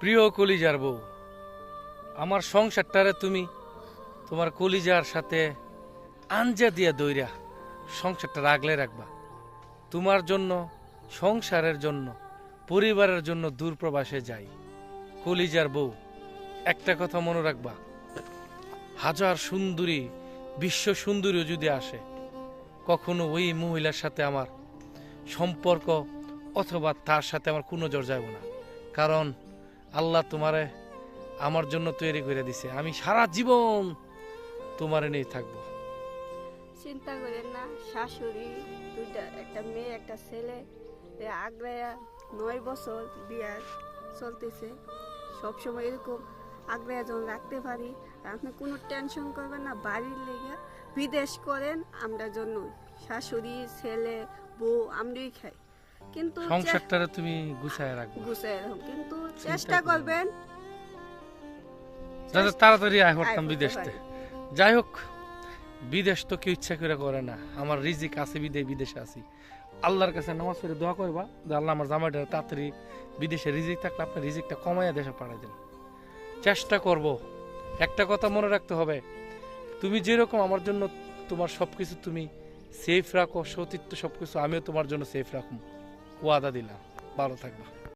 প্রিয় কলিজার বউ, আমার সংসারটারে তুমি তোমার কলিজার সাথে আঞ্জা দিয়া দইরা সংসারটা রাগলে রাখবা। তোমার জন্য, সংসারের জন্য, পরিবারের জন্য দূরপ্রবাসে যাই। কলিজার বউ, একটা কথা মনে রাখবা, হাজার সুন্দরী, বিশ্ব সুন্দরীও যদি আসে, কখনো ওই মহিলার সাথে আমার সম্পর্ক অথবা তার সাথে আমার কোনো জোর যাব না। কারণ আল্লাহ তোমারে আমার জন্য তৈরি করে দিছে। আমি সারা জীবন তোমারে নিয়ে থাকব। চিন্তা করেন না, শাশুড়ি, দুইটা, একটা মেয়ে, একটা ছেলে আগ্রায়া নয় বছর বিয়ার চলতেছে। সবসময় এরকম আগ্রায়া যখন রাখতে পারি। আপনি কোনো টেনশন করবেন না, বাড়ির লেগে বিদেশ করেন, আমরা জন্য শাশুড়ি, ছেলে, বউ, আমরাই খাই। কিন্তু সংসারটারে তুমি গুছায় রাখব। গুছাই রাখুন কিন্তু চেষ্টা করবেন। যাতে তাড়াতাড়ি আয় করতাম বিদেশতে। যাই হোক বিদেশ তো কেউ ইচ্ছা করে করে না। আমার রিজিক আছে বিদে বিদেশে আছি। আল্লাহর কাছে নামাজ পড়ে দোয়া করবা যে আল্লাহ আমার জামাইটা তাড়াতাড়ি বিদেশে রিজিক থাকলে আপনি রিজিকটা কমাইয়া দেশে পাঠাই দেন। চেষ্টা করব। একটা কথা মনে রাখতে হবে তুমি যেরকম আমার জন্য তোমার সব কিছু তুমি সেফ রাখো সতীত্ব সব কিছু আমিও তোমার জন্য সেফ রাখুন ওয়াদা দিলাম। ভালো থাকবা।